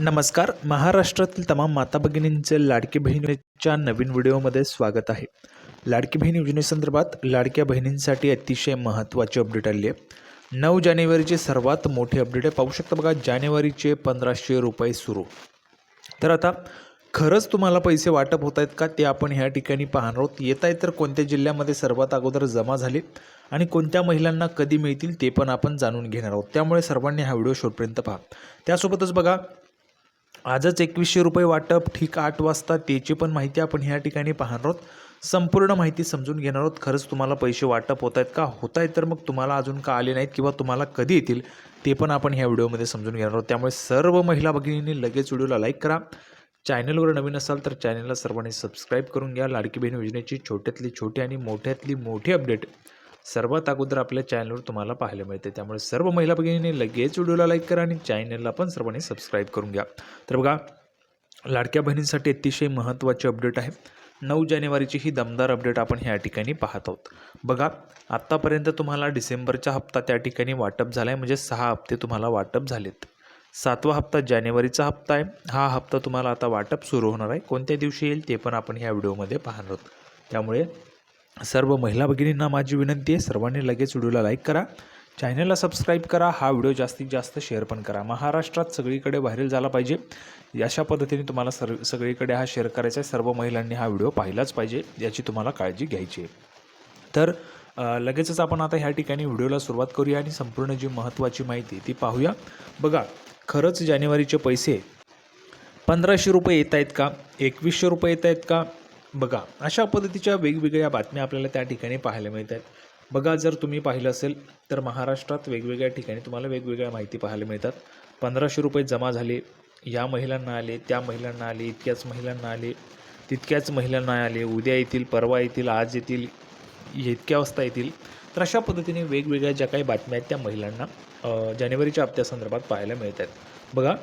नमस्कार. महाराष्ट्रातील तमाम माता भगिनींचे लाडकी बहिणीच्या नवीन व्हिडिओमध्ये स्वागत आहे. लाडकी बहीण योजनेसंदर्भात लाडक्या बहिणींसाठी अतिशय महत्त्वाची अपडेट आली आहे. नऊ जानेवारीचे सर्वात मोठे अपडेट आहे. पाहू शकता बघा जानेवारीचे पंधराशे रुपये सुरू. तर आता खरंच तुम्हाला पैसे वाटप होत आहेत का? ते आपण ह्या ठिकाणी पाहणार आहोत. येत आहेत तर कोणत्या जिल्ह्यामध्ये सर्वात अगोदर जमा झाले आणि कोणत्या महिलांना कधी मिळतील ते पण आपण जाणून घेणार आहोत. त्यामुळे सर्वांनी हा व्हिडिओ शेवटपर्यंत पहा. त्यासोबतच बघा आजच एकवीसशे रुपये वाटप ठीक आठ वाजता त्याची पण माहिती आपण ह्या ठिकाणी पाहणार आहोत. संपूर्ण माहिती समजून घेणार आहोत. खरंच तुम्हाला पैसे वाटप होत आहेत का? होत आहेत तर मग तुम्हाला अजून का आले नाहीत किंवा तुम्हाला कधी येतील ते पण आपण ह्या व्हिडिओमध्ये समजून घेणार आहोत. त्यामुळे सर्व महिला भगिनींनी लगेच व्हिडिओला लाईक करा. चॅनलवर नवीन असाल तर चॅनलला सर्वांनी सबस्क्राईब करून घ्या. लाडकी बहीण योजनेची छोट्यातली छोटी आणि मोठ्यातली मोठी अपडेट सर्वात अगोदर आपल्या चॅनलवर तुम्हाला पाहायला मिळते. त्यामुळे सर्व महिला भगिनींनी लगेच व्हिडिओला लाईक करा आणि चॅनलला पण सर्वांनी सबस्क्राईब करून घ्या. तर बघा लाडक्या बहिणींसाठी अतिशय महत्त्वाची अपडेट आहे. नऊ जानेवारीची ही दमदार अपडेट आपण ह्या ठिकाणी पाहत आहोत. बघा आत्तापर्यंत तुम्हाला डिसेंबरचा हप्ता त्या ठिकाणी वाटप झाला आहे म्हणजे सहा हप्ते तुम्हाला वाटप झालेत. सातवा हप्ता जानेवारीचा हप्ता आहे. हा हप्ता तुम्हाला आता वाटप सुरू होणार आहे. कोणत्या दिवशी येईल ते पण आपण ह्या व्हिडिओमध्ये पाहणार आहोत. त्यामुळे सर्व महिला भगिनींना माझी विनंती आहे सर्वांनी लगेच व्हिडिओला लाईक करा. चॅनलला सबस्क्राईब करा हा व्हिडिओ जास्तीत जास्त शेअर पण करा. महाराष्ट्रात सगळीकडे व्हायरल झाला पाहिजे. अशा पद्धतीने तुम्हाला सर सगळीकडे हा शेअर करायचा आहे. सर्व महिलांनी हा व्हिडिओ पाहिलाच पाहिजे याची तुम्हाला काळजी घ्यायची आहे. तर लगेचच आपण आता ह्या ठिकाणी व्हिडिओला सुरुवात करूया आणि संपूर्ण जी महत्त्वाची माहिती ती पाहूया. बघा खरंच जानेवारीचे पैसे पंधराशे रुपये येत आहेत का? एकवीसशे रुपये येत आहेत का? बघा अशा पद्धतीच्या वेगवेगळ्या बातम्या आपल्याला त्या ठिकाणी पाहायला मिळत आहेत बघा जर तुम्ही पाहिलं असेल तर महाराष्ट्रात वेगवेगळ्या ठिकाणी तुम्हाला वेगवेगळ्या माहिती पाहायला मिळतात. पंधराशे रुपये जमा झाले या महिलांना आले त्या महिलांना आले इतक्याच महिलांना आले तितक्याच महिलांना आले उद्या येतील परवा येतील आज येतील इतक्या वाजता येतील. तर अशा पद्धतीने वेगवेगळ्या ज्या काही बातम्या आहेत त्या महिलांना जानेवारीच्या हप्त्यासंदर्भात पाहायला मिळत आहेत बघा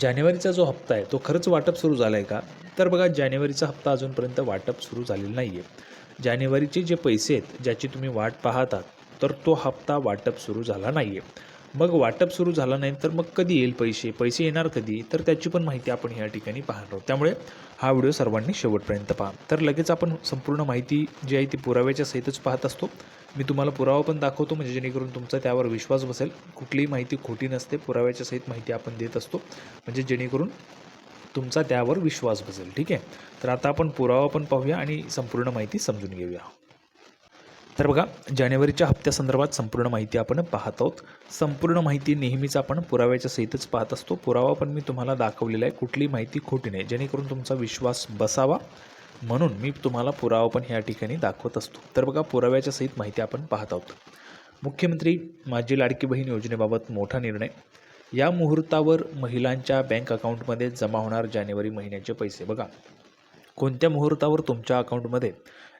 जानेवारीचा जो हप्ता आहे तो खरंच वाटप सुरू झाला आहे का? तर बघा जानेवारीचा हप्ता अजूनपर्यंत वाटप सुरू झालेला नाही आहे जानेवारीचे जे पैसे आहेत ज्याची तुम्ही वाट पाहतात तर तो हप्ता वाटप सुरू झाला नाही आहे मग वाटप सुरू झालं नाही तर मग कधी येईल पैसे? पैसे येणार कधी? तर त्याची पण माहिती आपण या ठिकाणी पाहणार आहोत. त्यामुळे हा व्हिडिओ सर्वांनी शेवटपर्यंत पहा. तर लगेच आपण संपूर्ण माहिती जी आहे ती पुराव्याच्या सहितच पाहत असतो. मी तुम्हाला पुरावा पण दाखवतो म्हणजे जेणेकरून तुमचा त्यावर विश्वास बसेल. कुठलीही माहिती खोटी नसते पुराव्याच्या सहित माहिती आपण देत असतो. म्हणजे जेणेकरून तुमचा त्यावर विश्वास बसेल. ठीक आहे? तर आता आपण पुरावा पण पाहूया आणि संपूर्ण माहिती समजून घेऊया. तर बघा जानेवारीच्या हप्त्यासंदर्भात संपूर्ण माहिती आपण पाहत आहोत. संपूर्ण माहिती नेहमीच आपण पुराव्याच्या सहितच पाहत असतो. पुरावा पण मी तुम्हाला दाखवलेला आहे. कुठली माहिती खोटी नाही. जेणेकरून तुमचा विश्वास बसावा. म्हणून मी तुम्हाला पुरावा पण ह्या ठिकाणी दाखवत असतो. तर बघा पुराव्याच्या सहित माहिती आपण पाहत आहोत. मुख्यमंत्री माझी लाडकी बहीण योजनेबाबत मोठा निर्णय. या मुहूर्तावर महिलांच्या बँक अकाउंटमध्ये जमा होणार जानेवारी महिन्याचे पैसे. बघा कोणत्या मुहूर्तावर तुमच्या अकाउंटमध्ये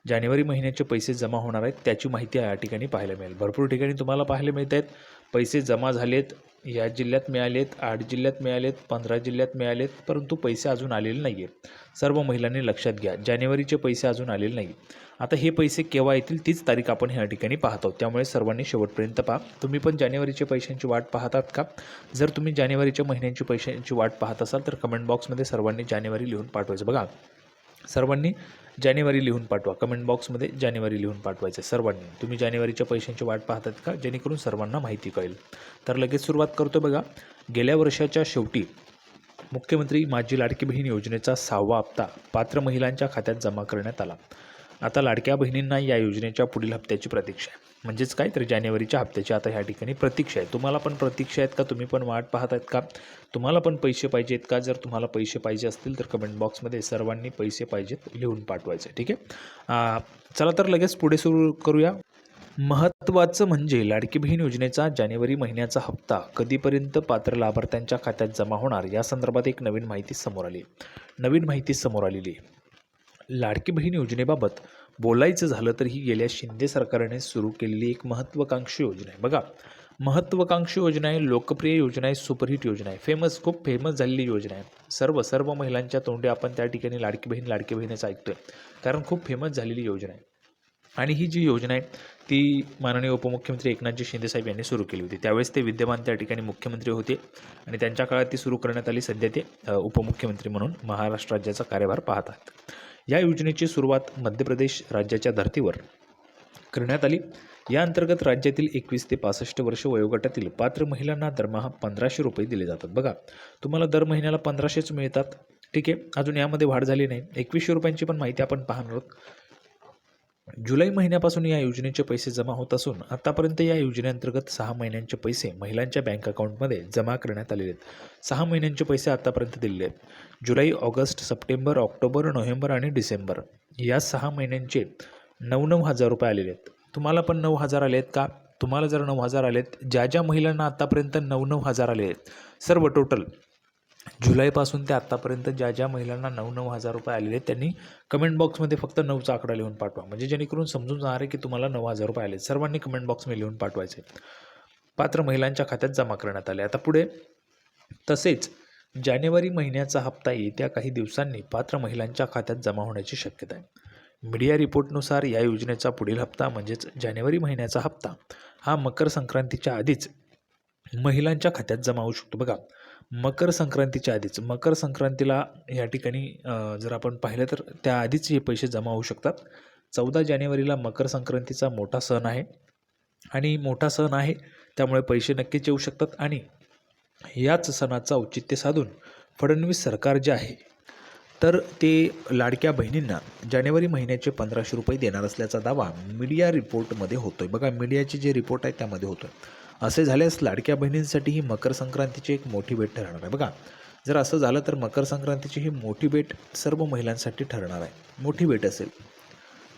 जानेवारी महिन्याचे पैसे जमा होणार आहेत त्याची माहिती या ठिकाणी पाहायला मिळेल. भरपूर ठिकाणी तुम्हाला पाहायला मिळत आहेत पैसे जमा झालेत या जिल्ह्यात मिळालेत आठ जिल्ह्यात मिळालेत पंधरा जिल्ह्यात मिळालेत परंतु पैसे अजून आलेले नाही आहेत सर्व महिलांनी लक्षात घ्या जानेवारीचे पैसे अजून आलेले नाही आता हे पैसे केव्हा येतील तीच तारीख आपण ह्या ठिकाणी पाहतो त्यामुळे सर्वांनी शेवटपर्यंत पहा. तुम्ही पण जानेवारीच्या पैशांची वाट पाहतात का? जर तुम्ही जानेवारीच्या महिन्यांची पैशांची वाट पाहत असाल तर कमेंट बॉक्समध्ये सर्वांनी जानेवारी लिहून पाठवायचं बघा. सर्वांनी जानेवारी लिहून पाठवा. कमेंट बॉक्समध्ये जानेवारी लिहून पाठवायचं सर्वांनी. तुम्ही जानेवारीच्या पैशांची वाट पाहतात का? जेणेकरून सर्वांना माहिती कळेल. तर लगेच सुरुवात करतो बघा. गेल्या वर्षाच्या शेवटी मुख्यमंत्री माझी लाडकी बहीण योजनेचा सहावा हप्ता पात्र महिलांच्या खात्यात जमा करण्यात आला. आता लाडक्या बहिणींना या योजनेच्या पुढील हप्त्याची प्रतीक्षा आहे. म्हणजेच काय तर जानेवारीच्या हप्त्याची आता ह्या ठिकाणी प्रतीक्षा आहे. तुम्हाला पण प्रतीक्षा आहेत का? तुम्ही पण वाट पाहत आहेत का? तुम्हाला पण पैसे पाहिजेत का? जर तुम्हाला पैसे पाहिजे असतील तर कमेंट बॉक्समध्ये सर्वांनी पैसे पाहिजेत लिहून पाठवायचे ठीक आहे? चला तर लगेच पुढे सुरू करूया. महत्त्वाचं म्हणजे लाडकी बहीण योजनेचा जानेवारी महिन्याचा हप्ता कधीपर्यंत पात्र लाभार्थ्यांच्या खात्यात जमा होणार? या संदर्भात एक नवीन माहिती समोर आली. नवीन माहिती समोर आलेली लाडकी बहीण योजनेबाबत बोलायचं झालं तर ही गेल्या शिंदे सरकारने सुरू केलेली एक महत्त्वाकांक्षी योजना आहे. बघा महत्त्वाकांक्षी योजना आहे लोकप्रिय योजना आहे सुपरहिट योजना आहे. फेमस खूप फेमस झालेली योजना आहे. सर्व सर्व महिलांच्या तोंडी आपण त्या ठिकाणी लाडकी बहीण लाडकी बहीणच ऐकतोय. कारण खूप फेमस झालेली योजना आहे. आणि ही जी योजना आहे ती माननीय उपमुख्यमंत्री एकनाथजी शिंदेसाहेब यांनी सुरू केली होती. त्यावेळेस ते विद्यमान त्या ठिकाणी मुख्यमंत्री होते आणि त्यांच्या काळात ती सुरू करण्यात आली. सध्या ते उपमुख्यमंत्री म्हणून महाराष्ट्र राज्याचा कार्यभार पाहत आहेत. या योजनेची सुरुवात मध्य प्रदेश राज्याच्या धर्तीवर करण्यात आली. या अंतर्गत राज्यातील एकवीस ते पासष्ट वर्ष वयोगटातील पात्र महिलांना दरमहा पंधराशे रुपये दिले जातात. बघा तुम्हाला दर महिन्याला पंधराशेच मिळतात. ठीक आहे अजून यामध्ये वाढ झाली नाही. एकवीसशे रुपयांची पण माहिती आपण पाहणार आहोत. जुलै महिन्यापासून या योजनेचे पैसे जमा होत असून आतापर्यंत या योजनेअंतर्गत सहा महिन्यांचे पैसे महिलांच्या बँक अकाउंटमध्ये जमा करण्यात आलेले आहेत. सहा महिन्यांचे पैसे आतापर्यंत दिलेले आहेत. जुलै ऑगस्ट सप्टेंबर ऑक्टोबर नोव्हेंबर आणि डिसेंबर या सहा महिन्यांचे नऊ नऊ हजार रुपये आलेले आहेत. तुम्हाला पण नऊ हजार आले आहेत का? तुम्हाला जर नऊ हजार आले आहेत ज्या ज्या महिलांना आत्तापर्यंत नऊ नऊ हजार आले आहेत सर्व टोटल जुलैपासून ते आत्तापर्यंत ज्या ज्या महिलांना नऊ नऊ हजार रुपये आलेले आहेत त्यांनी कमेंट बॉक्समध्ये फक्त नऊचा आकडा लिहून पाठवा. म्हणजे जेणेकरून समजून जाणार आहे की तुम्हाला नऊ हजार रुपये आले सर्वांनी कमेंट बॉक्समध्ये लिहून पाठवायचे. पात्र महिलांच्या खात्यात जमा करण्यात आले. आता पुढे तसेच जानेवारी महिन्याचा हप्ता येत्या काही दिवसांनी पात्र महिलांच्या खात्यात जमा होण्याची शक्यता आहे. मीडिया रिपोर्टनुसार या योजनेचा पुढील हप्ता म्हणजेच जानेवारी महिन्याचा हप्ता हा मकर संक्रांतीच्या आधीच महिलांच्या खात्यात जमा होऊ शकतो. बघा मकर संक्रांतीच्या आधीच. मकर संक्रांतीला या ठिकाणी जर आपण पाहिलं तर त्या आधीच हे पैसे जमा होऊ शकतात. चौदा जानेवारीला मकर संक्रांतीचा मोठा सण आहे. आणि मोठा सण आहे त्यामुळे पैसे नक्कीच येऊ शकतात. आणि याच सणाचं औचित्य साधून फडणवीस सरकार जे आहे तर ते लाडक्या बहिणींना जानेवारी महिन्याचे पंधराशे रुपये देणार असल्याचा दावा मीडिया रिपोर्टमध्ये होतोय. बघा मीडियाचे जे रिपोर्ट आहे त्यामध्ये होतोय. असे झाल्यास लाडक्या बहिणींसाठी ही मकर संक्रांतीची एक मोठी भेट ठरणार आहे. बघा जर असं झालं तर मकर संक्रांतीची ही मोठी भेट सर्व महिलांसाठी ठरणार आहे. मोठी भेट असेल.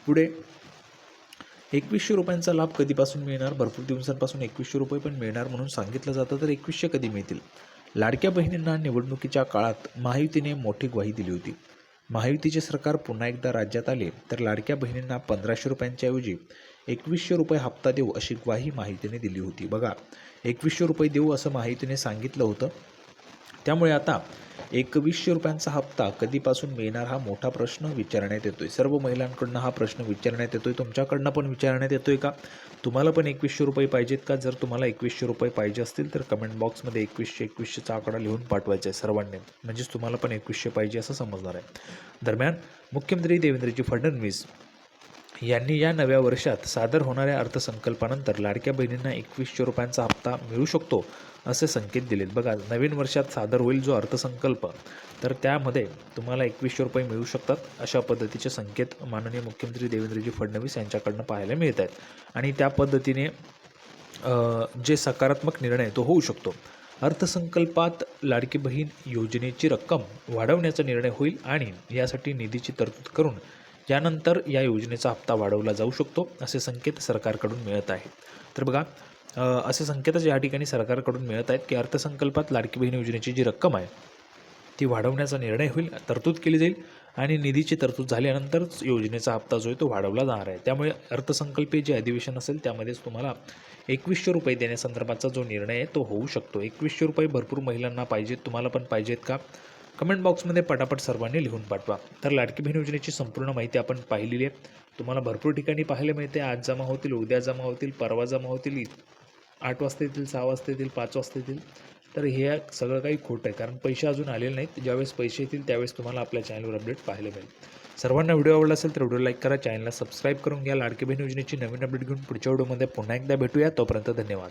पुढे एकवीसशे रुपयांचा लाभ कधीपासून मिळणार? भरपूर दिवसांपासून एकवीसशे रुपये पण मिळणार म्हणून सांगितलं जातं तर एकवीसशे कधी मिळतील? लाडक्या बहिणींना निवडणुकीच्या काळात महायुतीने मोठी ग्वाही दिली होती. महायुतीचे सरकार पुन्हा एकदा राज्यात आले तर लाडक्या बहिणींना पंधराशे रुपयांच्या ऐवजी एकवीसशे रुपये हप्ता देऊ अशी ग्वाही माहितीने दिली होती. बघा एकवीसशे रुपये देऊ असं माहितीने सांगितलं होतं. त्यामुळे आता एकवीसशे रुपयांचा हप्ता कधीपासून मिळणार हा मोठा प्रश्न विचारण्यात येतोय. सर्व महिलांकडनं हा प्रश्न विचारण्यात येतोय. तुमच्याकडनं पण विचारण्यात येतोय का? तुम्हाला पण एकवीसशे रुपये पाहिजेत का? जर तुम्हाला एकवीसशे रुपये पाहिजे असतील तर कमेंट बॉक्समध्ये एकवीसशे एकवीसशेचा आकडा लिहून पाठवायचा आहे सर्वांनी. म्हणजेच तुम्हाला पण एकवीसशे पाहिजे असं समजणार आहे. दरम्यान मुख्यमंत्री देवेंद्रजी फडणवीस यांनी या नव्या वर्षात सादर होणाऱ्या अर्थसंकल्पानंतर लाडक्या बहिणींना एकवीसशे रुपयांचा हप्ता मिळू शकतो असे संकेत दिलेत. बघा नवीन वर्षात सादर होईल जो अर्थसंकल्प तर त्यामध्ये तुम्हाला एकवीसशे रुपये मिळू शकतात अशा पद्धतीचे संकेत माननीय मुख्यमंत्री देवेंद्रजी फडणवीस यांच्याकडनं पाहायला मिळत आहेत. आणि त्या पद्धतीने जे सकारात्मक निर्णय तो होऊ शकतो. अर्थसंकल्पात लाडकी बहीण योजनेची रक्कम वाढवण्याचा निर्णय होईल आणि यासाठी निधीची तरतूद करून यानंतर या योजनेचा हप्ता वाढवला जाऊ शकतो असे संकेत सरकारकडून मिळत आहेत. तर बघा असे संकेतच या ठिकाणी सरकारकडून मिळत आहेत की अर्थसंकल्पात लाडकी बहीण योजनेची जी रक्कम आहे ती वाढवण्याचा निर्णय होईल तरतूद केली जाईल आणि निधीची तरतूद झाल्यानंतरच योजनेचा हप्ता जो आहे तो वाढवला जाणार आहे. त्यामुळे अर्थसंकल्पीय जे अधिवेशन असेल त्यामध्येच तुम्हाला एकवीसशे रुपये देण्यासंदर्भाचा जो निर्णय आहे तो होऊ शकतो. एकवीसशे रुपये भरपूर महिलांना पाहिजेत तुम्हाला पण पाहिजेत का? कमेंट बॉक्समध्ये पटापट सर्वांनी लिहून पाठवा. तर लाडकी बहीण योजनेची संपूर्ण माहिती आपण पाहिलेली आहे. तुम्हाला भरपूर ठिकाणी पाहायला मिळते. आज जमा होतील उद्या जमा होतील परवा जमा होतील आठ वाजता येतील सहा वाजता येतील पाच वाजता येतील. तर हे सगळं काही खोटं आहे. कारण पैसे अजून आलेले नाहीत. ज्यावेळेस पैसे येतील त्यावेळेस तुम्हाला आपल्या चॅनलवर अपडेट पाहायला मिळेल. सर्वांना व्हिडिओ आवडला असेल तर व्हिडिओ लाईक करा. चॅनलला सबस्क्राईब करून घ्या. लाडकी बहीण योजनेची नवीन अपडेट घेऊन पुढच्या व्हिडिओमध्ये पुन्हा एकदा भेटूया. तोपर्यंत धन्यवाद.